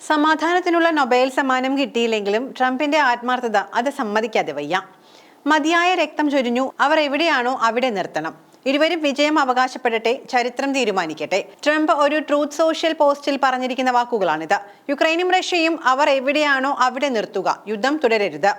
സമാധാനത്തിനുള്ള Nobel സമ്മാനം കിട്ടിയില്ലെങ്കിലും ട്രംപിന്റെ ആത്മാർത്ഥത അത് സമ്മതിക്കാതെ വയ്യ. മതിയായ രക്തം ചൊരിഞ്ഞു അവർ എവിടെയാണോ അവിടെ നിർത്തണം. ഇരുവരും വിജയം അവകാശപ്പെടട്ടെ ചരിത്രം തീരുമാനിക്കട്ടെ. ട്രംപ് ഒരു ട്രൂത്ത് സോഷ്യൽ പോസ്റ്റിൽ പറഞ്ഞിരിക്കുന്ന വാക്കുകളാണിത്. യുക്രൈനും റഷ്യയും അവർ എവിടെയാണോ അവിടെ നിർത്തുക യുദ്ധം തുടരരുത്.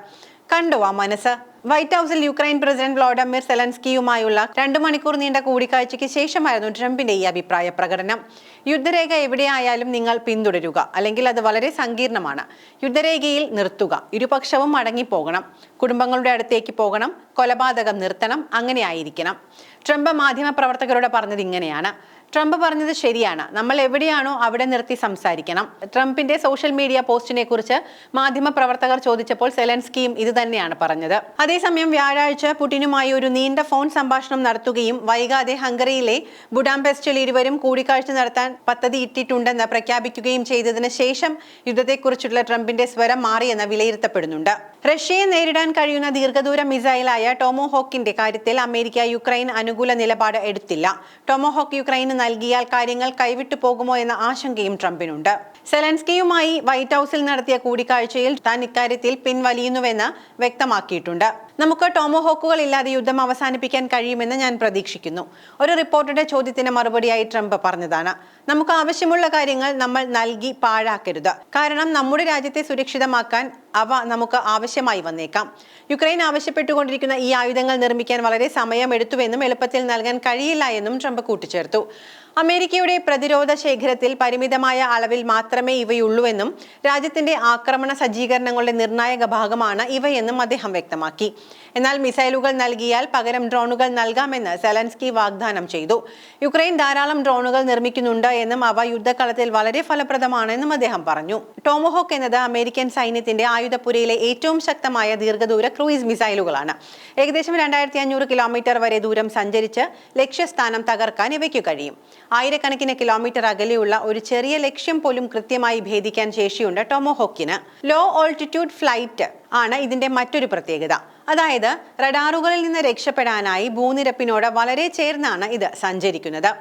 കണ്ടു ആ മനസ്സ്. വൈറ്റ് ഹൗസിൽ യുക്രൈൻ പ്രസിഡന്റ് വ്ളോഡമിർ സെലൻസ്കിയുമായുള്ള രണ്ടു മണിക്കൂർ നീണ്ട കൂടിക്കാഴ്ചയ്ക്ക് ശേഷമായിരുന്നു ട്രംപിന്റെ ഈ അഭിപ്രായ പ്രകടനം. യുദ്ധരേഖ എവിടെയായാലും നിങ്ങൾ പിന്തുടരുക അല്ലെങ്കിൽ അത് വളരെ സങ്കീർണമാണ്. യുദ്ധരേഖയിൽ നിർത്തുക ഇരുപക്ഷവും മടങ്ങിപ്പോകണം. കുടുംബങ്ങളുടെ അടുത്തേക്ക് പോകണം കൊലപാതകം നിർത്തണം അങ്ങനെയായിരിക്കണം ട്രംപ് മാധ്യമപ്രവർത്തകരോട് പറഞ്ഞത് ഇങ്ങനെയാണ്. ട്രംപ് പറഞ്ഞത് ശരിയാണ്. നമ്മൾ എവിടെയാണോ അവിടെ നിർത്തി സംസാരിക്കണം. ട്രംപിന്റെ സോഷ്യൽ മീഡിയ പോസ്റ്റിനെ കുറിച്ച് മാധ്യമ പ്രവർത്തകർ ചോദിച്ചപ്പോൾ സെലൻസ്കിയും ഇത് തന്നെയാണ് പറഞ്ഞത്. അതേസമയം വ്യാഴാഴ്ച പുടിനുമായി ഒരു നീണ്ട ഫോൺ സംഭാഷണം നടത്തുകയും വൈകാതെ ഹംഗറിയിലെ ബുഡാംപെസ്റ്റിൽ ഇരുവരും കൂടിക്കാഴ്ച നടത്താൻ പദ്ധതി ഇട്ടിട്ടുണ്ടെന്ന് പ്രഖ്യാപിക്കുകയും ചെയ്തതിന് ശേഷം യുദ്ധത്തെക്കുറിച്ചുള്ള ട്രംപിന്റെ സ്വരം മാറിയെന്ന് വിലയിരുത്തപ്പെടുന്നുണ്ട്. റഷ്യയെ നേരിടാൻ കഴിയുന്ന ദീർഘദൂര മിസൈലായ ടോമോഹോക്കിന്റെ കാര്യത്തിൽ അമേരിക്ക യുക്രൈൻ അനുകൂല നിലപാട് എടുത്തില്ല. ടോമോഹോക്ക് യുക്രൈന് നൽകിയാൽ കാര്യങ്ങൾ കൈവിട്ടു പോകുമോ എന്ന ആശങ്കയും ട്രംപിനുണ്ട്. സെലൻസ്കിയുമായി വൈറ്റ് ഹൌസിൽ നടത്തിയ കൂടിക്കാഴ്ചയിൽ താൻ ഇക്കാര്യത്തിൽ പിൻവലിയുന്നുവെന്ന് വ്യക്തമാക്കിയിട്ടുണ്ട്. നമുക്ക് ടോമോഹോക്കുകൾ ഇല്ലാതെ യുദ്ധം അവസാനിപ്പിക്കാൻ കഴിയുമെന്ന് ഞാൻ പ്രതീക്ഷിക്കുന്നു. ഒരു റിപ്പോർട്ടറുടെ ചോദ്യത്തിന് മറുപടിയായി ട്രംപ് പറഞ്ഞതാണ് നമുക്ക് ആവശ്യമുള്ള കാര്യങ്ങൾ നമ്മൾ നൽകി പാഴാക്കരുത്. കാരണം നമ്മുടെ രാജ്യത്തെ സുരക്ഷിതമാക്കാൻ അവ നമുക്ക് ആവശ്യമായി വന്നേക്കാം. യുക്രൈൻ ആവശ്യപ്പെട്ടുകൊണ്ടിരിക്കുന്ന ഈ ആയുധങ്ങൾ നിർമ്മിക്കാൻ വളരെ സമയമെടുത്തുവെന്നും എളുപ്പത്തിൽ നൽകാൻ കഴിയില്ല എന്നും ട്രംപ് കൂട്ടിച്ചേർത്തു. അമേരിക്കയുടെ പ്രതിരോധ ശേഖരത്തിൽ പരിമിതമായ അളവിൽ മാത്രമേ ഇവയുള്ളൂവെന്നും രാജ്യത്തിന്റെ ആക്രമണ സജ്ജീകരണങ്ങളുടെ നിർണായക ഭാഗമാണ് ഇവയെന്നും അദ്ദേഹം വ്യക്തമാക്കി. എന്നാൽ മിസൈലുകൾ നൽകിയാൽ പകരം ഡ്രോണുകൾ നൽകാമെന്ന് സെലൻസ്കി വാഗ്ദാനം ചെയ്തു. യുക്രൈൻ ധാരാളം ഡ്രോണുകൾ നിർമ്മിക്കുന്നുണ്ട് എന്നും അവ യുദ്ധക്കളത്തിൽ വളരെ ഫലപ്രദമാണെന്നും അദ്ദേഹം പറഞ്ഞു. ടോമോഹോക്ക് എന്നത് അമേരിക്കൻ സൈന്യത്തിന്റെ ആയുധപ്പുരയിലെ ഏറ്റവും ശക്തമായ ദീർഘദൂര ക്രൂയിസ് മിസൈലുകളാണ്. ഏകദേശം രണ്ടായിരത്തി അഞ്ഞൂറ് കിലോമീറ്റർ വരെ ദൂരം സഞ്ചരിച്ച് ലക്ഷ്യസ്ഥാനം തകർക്കാൻ ഇവയ്ക്ക് കഴിയും. ആയിരക്കണക്കിന് കിലോമീറ്റർ അകലെയുള്ള ഒരു ചെറിയ ലക്ഷ്യം പോലും കൃത്യമായി ഭേദിക്കാൻ ശേഷിയുണ്ട് ടോമോഹോക്കിന് ലോ ഓൾട്ടിറ്റ്യൂഡ് ഫ്ലൈറ്റ് ആണ് ഇതിന്റെ മറ്റൊരു പ്രത്യേകത. അതായത് റഡാറുകളിൽ നിന്ന് രക്ഷപ്പെടാനായി ഭൂനിരപ്പിനോട് വളരെ ചേർന്നാണ് ഇത് സഞ്ചരിക്കുന്നത്.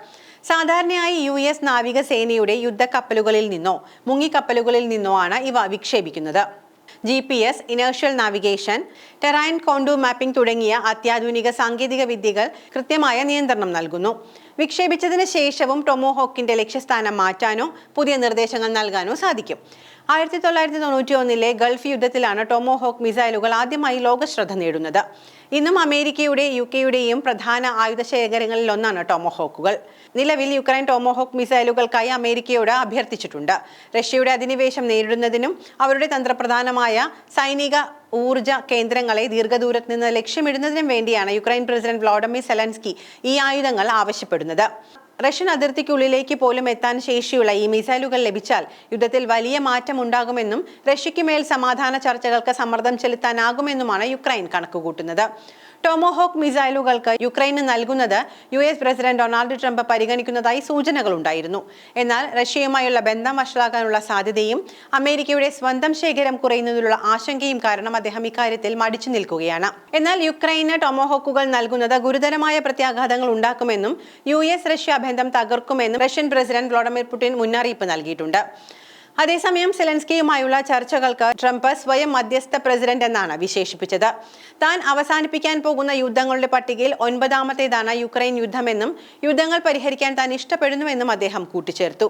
സാധാരണയായി യു എസ് നാവികസേനയുടെ യുദ്ധക്കപ്പലുകളിൽ നിന്നോ മുങ്ങിക്കപ്പലുകളിൽ നിന്നോ ആണ് ഇവ വിക്ഷേപിക്കുന്നത്. G P S inertial navigation terrain contour mapping തുടങ്ങിയ അത്യാധുനിക സാങ്കേതിക വിദ്യകൾ കൃത്യമായ നിയന്ത്രണം നൽകുന്നു. വിക്ഷേപിച്ചതിന് ശേഷവും ടൊമോഹോക്കിന്റെ ലക്ഷ്യസ്ഥാനം മാറ്റാനോ പുതിയ നിർദ്ദേശങ്ങൾ നൽകാനോ സാധിക്കും. ആയിരത്തി തൊള്ളായിരത്തി തൊണ്ണൂറ്റി ഒന്നിലെ ഗൾഫ് യുദ്ധത്തിലാണ് ടൊമോഹോക്ക് മിസൈലുകൾ ആദ്യമായി ലോകശ്രദ്ധ നേടുന്നത്. ഇന്നും അമേരിക്കയുടെ യു കെയുടെയും പ്രധാന ആയുധ ശേഖരങ്ങളിൽ ഒന്നാണ് ടോമോഹോക്കുകൾ നിലവിൽ യുക്രൈൻ ടോമോഹോക്ക് മിസൈലുകൾക്കായി അമേരിക്കയോട് അഭ്യർത്ഥിച്ചിട്ടുണ്ട്. റഷ്യയുടെ അധിനിവേശം നേരിടുന്നതിനും അവരുടെ തന്ത്രപ്രധാനമായ സൈനിക ഊർജ കേന്ദ്രങ്ങളെ ദീർഘദൂരത്ത് നിന്ന് ലക്ഷ്യമിടുന്നതിനും വേണ്ടിയാണ് യുക്രൈൻ പ്രസിഡന്റ് വ്ളോഡമിർ സെലൻസ്കി ഈ ആയുധങ്ങൾ ആവശ്യപ്പെടുന്നത്. റഷ്യൻ അതിർത്തിക്കുള്ളിലേക്ക് പോലും എത്താൻ ശേഷിയുള്ള ഈ മിസൈലുകൾ ലഭിച്ചാൽ യുദ്ധത്തിൽ വലിയ മാറ്റം ഉണ്ടാകുമെന്നും റഷ്യയ്ക്ക് മേൽ സമാധാന ചർച്ചകൾക്ക് സമ്മർദ്ദം ചെലുത്താനാകുമെന്നുമാണ് യുക്രൈൻ കണക്കുകൂട്ടുന്നത്. ടോമോഹോക്ക് മിസൈലുകൾക്ക് യുക്രൈന് നൽകുന്നത് U S president Donald Trump പരിഗണിക്കുന്നതായി സൂചനകളുണ്ടായിരുന്നു എന്നാൽ റഷ്യയുമായുള്ള ബന്ധം വഷളാകാനുള്ള സാധ്യതയും അമേരിക്കയുടെ സ്വന്തം ശേഖരം കുറയുന്നതിലുള്ള ആശങ്കയും കാരണം അദ്ദേഹം ഇക്കാര്യത്തിൽ മടിച്ചു നിൽക്കുകയാണ്. എന്നാൽ യുക്രൈന് ടോമോഹോക്കുകൾ നൽകുന്നത് ഗുരുതരമായ പ്രത്യാഘാതങ്ങൾ ഉണ്ടാക്കുമെന്നും യു എസ് റഷ്യ ബന്ധം തകർക്കുമെന്നും റഷ്യൻ പ്രസിഡന്റ് വ്ളാഡിമിർ പുടിൻ മുന്നറിയിപ്പ് നൽകിയിട്ടുണ്ട്. അതേസമയം സെലൻസ്കിയുമായുള്ള ചർച്ചകൾക്ക് ട്രംപ് സ്വയം മധ്യസ്ഥ പ്രസിഡന്റ് എന്നാണ് വിശേഷിപ്പിച്ചത്. താൻ അവസാനിപ്പിക്കാൻ പോകുന്ന യുദ്ധങ്ങളുടെ പട്ടികയിൽ ഒൻപതാമത്തേതാണ് യുക്രൈൻ യുദ്ധമെന്നും യുദ്ധങ്ങൾ പരിഹരിക്കാൻ താൻ ഇഷ്ടപ്പെടുന്നുവെന്നും അദ്ദേഹം കൂട്ടിച്ചേർത്തു.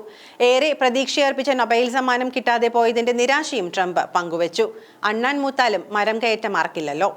ഏറെ പ്രതീക്ഷയർപ്പിച്ച നൊബൈൽ സമ്മാനം കിട്ടാതെ പോയതിന്റെ നിരാശയും ട്രംപ് പങ്കുവച്ചു. അണ്ണാൻ മൂത്താലും മരം കയറ്റം മാർക്കില്ലല്ലോ.